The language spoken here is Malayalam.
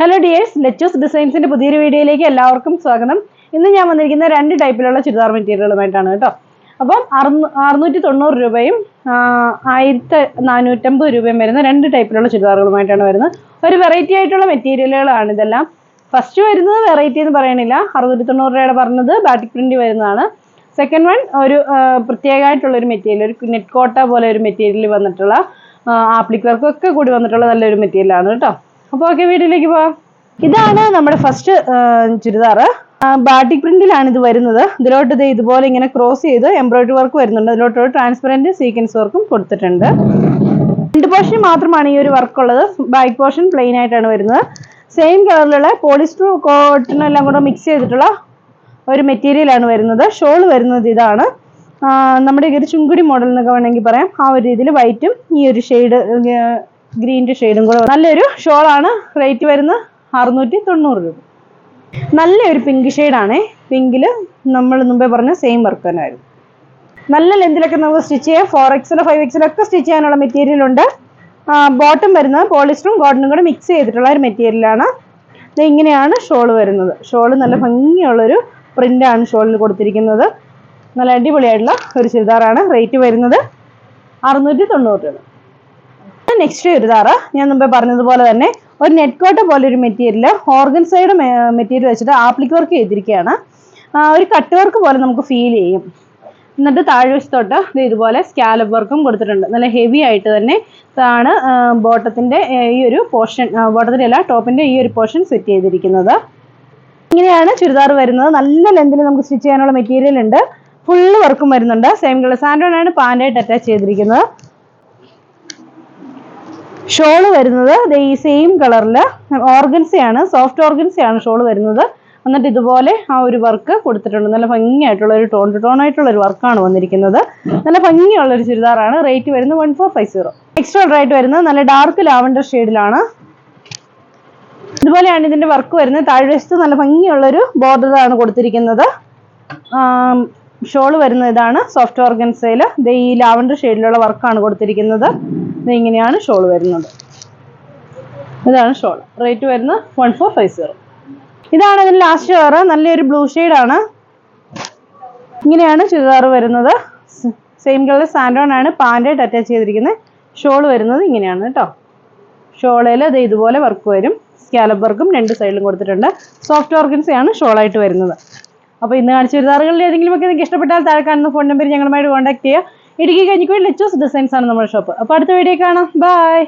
ഹലോ ഡിയേഴ്സ് ലെറ്റോസ് ഡിസൈൻസിന്റെ പുതിയൊരു വീഡിയോയിലേക്ക് എല്ലാവർക്കും സ്വാഗതം. ഇന്ന് ഞാൻ വന്നിരിക്കുന്ന രണ്ട് ടൈപ്പിലുള്ള ചുരിദാർ മെറ്റീരിയലുമായിട്ടാണ് കേട്ടോ. അപ്പം അറുന്നൂ അറുന്നൂറ്റി തൊണ്ണൂറ് രൂപയും ആയിരത്തി നാനൂറ്റമ്പത് രൂപയും വരുന്ന രണ്ട് ടൈപ്പിലുള്ള ചുരിദാറുകളുമായിട്ടാണ് വരുന്നത്. ഒരു വെറൈറ്റി ആയിട്ടുള്ള മെറ്റീരിയലുകളാണ് ഇതെല്ലാം. ഫസ്റ്റ് വരുന്നത് വെറൈറ്റി എന്ന് പറയണില്ല. അറുന്നൂറ്റി തൊണ്ണൂറ് രൂപയുടെ പറഞ്ഞത് ബാറ്റിക് പ്രിന്റ് വരുന്നതാണ്. സെക്കൻഡ് വൺ ഒരു പ്രത്യേകമായിട്ടുള്ള ഒരു മെറ്റീരിയൽ ഒരു നെറ്റ് കോട്ട പോലെ ഒരു മെറ്റീരിയൽ വന്നിട്ടുള്ള ആപ്ലിക് വർക്കൊക്കെ കൂടി വന്നിട്ടുള്ള നല്ലൊരു മെറ്റീരിയലാണ് കേട്ടോ. അപ്പോൾ ഓക്കെ വീട്ടിലേക്ക് പോ ഇതാണ് നമ്മുടെ ഫസ്റ്റ് ചുരിദാറ് ബാട്ടിക് പ്രിന്റിലാണ് ഇത് വരുന്നത്. ഇതിലോട്ട് ഇത് ഇതുപോലെ ഇങ്ങനെ ക്രോസ് ചെയ്ത് എംബ്രോയിഡറി വർക്ക് വരുന്നുണ്ട്. അതിലോട്ട് ട്രാൻസ്പെറന്റ് സീക്വൻസ് വർക്കും കൊടുത്തിട്ടുണ്ട്. രണ്ട് പോർഷൻ മാത്രമാണ് ഈ ഒരു വർക്ക് ഉള്ളത്. ബാക്ക് പോർഷൻ പ്ലെയിൻ ആയിട്ടാണ് വരുന്നത്. സെയിം കളറിലുള്ള പോളിസ്റ്റർ കോട്ടൺ എല്ലാം കൂടെ മിക്സ് ചെയ്തിട്ടുള്ള ഒരു മെറ്റീരിയലാണ് വരുന്നത്. ഷോൾ വരുന്നത് ഇതാണ്. നമ്മുടെ ഒരു ചുങ്കുടി മോഡൽ എന്നൊക്കെ വേണമെങ്കിൽ പറയാം. ആ ഒരു രീതിയിൽ വൈറ്റും ഈ ഒരു ഷെയ്ഡ് ഗ്രീന്റെ ഷെയ്ഡും കൂടെ നല്ലൊരു ഷോളാണ്. റേറ്റ് വരുന്നത് അറുന്നൂറ്റി തൊണ്ണൂറ് രൂപ. നല്ലൊരു പിങ്ക് ഷെയ്ഡാണേ. പിങ്കിൽ നമ്മൾ മുമ്പേ പറഞ്ഞ സെയിം വർക്ക് തന്നെ വരും നല്ല ലെന്തിലൊക്കെ നമുക്ക് സ്റ്റിച്ച് ചെയ്യാം. ഫോർ എക്സിലോ ഫൈവ് എക്സിലോ ഒക്കെ സ്റ്റിച്ച് ചെയ്യാനുള്ള മെറ്റീരിയൽ ഉണ്ട്. ബോട്ടം വരുന്നത് പോളിസ്റ്ററും കോട്ടനും കൂടെ മിക്സ് ചെയ്തിട്ടുള്ള ഒരു മെറ്റീരിയലാണ് ഇങ്ങനെയാണ് ഷോൾ വരുന്നത്. ഷോൾ നല്ല ഭംഗിയുള്ളൊരു പ്രിന്റാണ് ഷോളിന് കൊടുത്തിരിക്കുന്നത്. നല്ല അടിപൊളിയായിട്ടുള്ള ഒരു ചുരിദാറാണ് റേറ്റ് വരുന്നത്. അറുന്നൂറ്റി തൊണ്ണൂറ് രൂപ. നെക്സ്റ്റ് ചുരിദാറ് ഞാൻ മുമ്പേ പറഞ്ഞതുപോലെ തന്നെ ഒരു നെറ്റ് കോട്ട പോലെ ഒരു മെറ്റീരിയൽ ഓർഗൻ സൈഡ് മെറ്റീരിയൽ വെച്ചിട്ട് ആപ്ലിക് വർക്ക് ചെയ്തിരിക്കുകയാണ് ഒരു കട്ട് വർക്ക് പോലെ നമുക്ക് ഫീൽ ചെയ്യും. എന്നിട്ട് താഴെ വശത്തോട്ട് ഇതുപോലെ സ്കാലപ്പ് വർക്കും കൊടുത്തിട്ടുണ്ട്. നല്ല ഹെവി ആയിട്ട് തന്നെ ആണ് ബോട്ടത്തിന്റെ ഈ ഒരു പോർഷൻ ബോട്ടത്തിന്റെ അല്ല ടോപ്പിന്റെ ഈ ഒരു പോർഷൻ സെറ്റ് ചെയ്തിരിക്കുന്നത്. ഇങ്ങനെയാണ് ചുരിദാർ വരുന്നത്. നല്ല ലെന്തിൽ നമുക്ക് സ്റ്റിച്ച് ചെയ്യാനുള്ള മെറ്റീരിയൽ ഉണ്ട്. ഫുള്ള് വർക്കും വരുന്നുണ്ട്. സെയിം കളർ സാൻഡോണാണ് പാന്റായിട്ട് അറ്റാച്ച് ചെയ്തിരിക്കുന്നത്. ഷോൾ വരുന്നത്. ഈ സെയിം കളറിൽ ഓർഗൻസയാണ് സോഫ്റ്റ് ഓർഗൻസയാണ് ഷോൾ വരുന്നത്. എന്നിട്ട് ഇതുപോലെ ആ ഒരു വർക്ക് കൊടുത്തിട്ടുണ്ട്. നല്ല ഭംഗിയായിട്ടുള്ള ഒരു ടോൺ ടു ടോൺ ആയിട്ടുള്ള ഒരു വർക്കാണ് വന്നിരിക്കുന്നത്. നല്ല ഭംഗിയുള്ള ഒരു ചുരിദാറാണ്. റേറ്റ് വരുന്നത് one four five zero extra rate വരുന്നത് നല്ല ഡാർക്ക് ലാവൻഡർ ഷെയ്ഡിലാണ് ഇതുപോലെയാണ് ഇതിന്റെ വർക്ക് വരുന്നത്. താഴ്വശത്ത് നല്ല ഭംഗിയുള്ളൊരു ബോർഡർ ആണ് കൊടുത്തിരിക്കുന്നത്. ഷോൾ വരുന്ന ഇതാണ് സോഫ്റ്റ് ഓർഗൻസയിൽ ഈ ലാവൻഡർ ഷെയ്ഡിലുള്ള വർക്കാണ് കൊടുത്തിരിക്കുന്നത്. ഇങ്ങനെയാണ് ഷോൾ വരുന്നത്? ഇതാണ് ഷോൾ. റേറ്റ് വരുന്നത് വൺ ഫോർ ഫൈവ് സീറോ ഇതാണ് ഇതിന്റെ ലാസ്റ്റ് കളർ നല്ലൊരു ബ്ലൂ ആണ്. ഇങ്ങനെയാണ് ചുരിദാർ വരുന്നത്. സെയിം കളർ സാൻഡോൺ ആണ്. പാന്റായിട്ട് അറ്റാച്ച് ചെയ്തിരിക്കുന്നത് ഷോൾ വരുന്നത് ഇങ്ങനെയാണ് കേട്ടോ. ഷോളയിൽ അത് ഇതുപോലെ വർക്ക് വരും. സ്കാലപ്പ് വർക്കും രണ്ട് സൈഡിലും കൊടുത്തിട്ടുണ്ട്. സോഫ്റ്റ് ഓർഗൻസയാണ് ഷോളായിട്ട് വരുന്നത്. അപ്പോൾ ഇന്ന് കാണിച്ച ചുരിദാറുകളിൽ ഏതെങ്കിലും ഒക്കെ നിങ്ങൾക്ക് ഇഷ്ടപ്പെട്ടാൽ താഴെ കാണുന്ന ഫോൺ നമ്പർ ഞങ്ങളുമായിട്ട് കോൺടാക്ട് ചെയ്യുക. ഇടുക്കി കഞ്ഞിക്കുഴി ലെച്ചോസ് ഡിസൈൻസ് ആണ് നമ്മുടെ ഷോപ്പ്. അപ്പോൾ അടുത്ത വീഡിയോ കാണാം. ബൈ